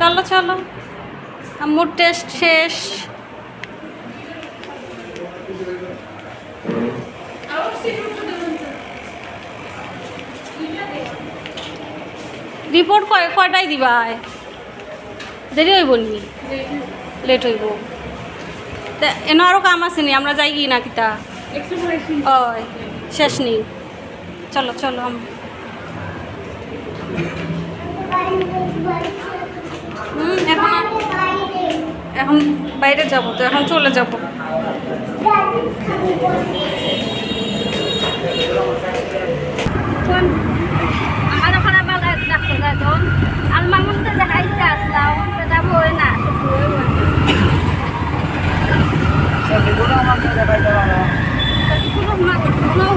চলো চলো। আম্মুর টেস্ট শেষ। রিপোর্ট কয় দিবা? দেরি হইব নি? লেট হইব। এনে আরও কাম আছে নি, আমরা যাই কি না কিতা? ওই শেষ নি। চলো চলো এখন বাইরে যাব তো এখন চলে যাব। আমার ওখানে ডাক্তার এখন আর মামুনটা দেখাইতে আসলাম যাব না কোনো